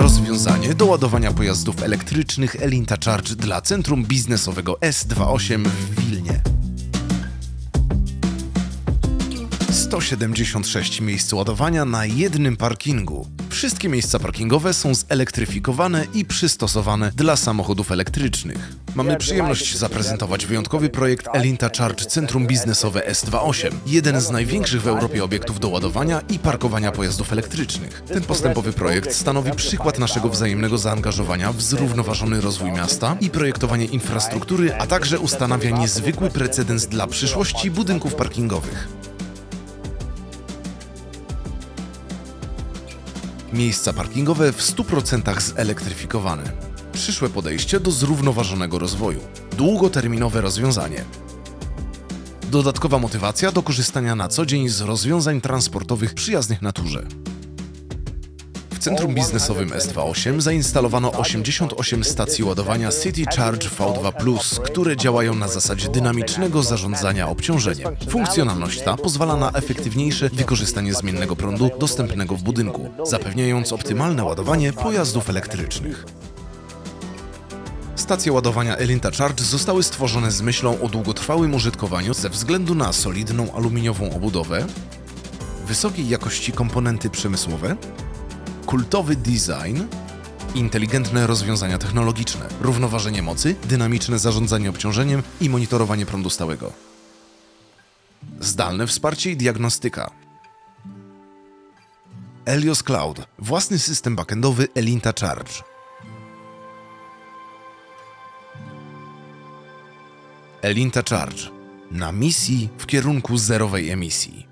Rozwiązanie do ładowania pojazdów elektrycznych Elinta Charge dla centrum biznesowego S28 w Wilnie. 176 miejsc ładowania na jednym parkingu. Wszystkie miejsca parkingowe są zelektryfikowane i przystosowane dla samochodów elektrycznych. Mamy przyjemność zaprezentować wyjątkowy projekt Elinta Charge Centrum Biznesowe S28, jeden z największych w Europie obiektów do ładowania i parkowania pojazdów elektrycznych. Ten postępowy projekt stanowi przykład naszego wzajemnego zaangażowania w zrównoważony rozwój miasta i projektowanie infrastruktury, a także ustanawia niezwykły precedens dla przyszłości budynków parkingowych. Miejsca parkingowe w 100% zelektryfikowane. Przyszłe podejście do zrównoważonego rozwoju. Długoterminowe rozwiązanie. Dodatkowa motywacja do korzystania na co dzień z rozwiązań transportowych przyjaznych naturze. Centrum biznesowym S28 zainstalowano 88 stacji ładowania City Charge V2+, które działają na zasadzie dynamicznego zarządzania obciążeniem. Funkcjonalność ta pozwala na efektywniejsze wykorzystanie zmiennego prądu dostępnego w budynku, zapewniając optymalne ładowanie pojazdów elektrycznych. Stacje ładowania Elinta Charge zostały stworzone z myślą o długotrwałym użytkowaniu ze względu na solidną aluminiową obudowę, wysokiej jakości komponenty przemysłowe, kultowy design, inteligentne rozwiązania technologiczne, równoważenie mocy, dynamiczne zarządzanie obciążeniem i monitorowanie prądu stałego. Zdalne wsparcie i diagnostyka. Elios Cloud, własny system backendowy Elinta Charge. Elinta Charge. Na misji w kierunku zerowej emisji.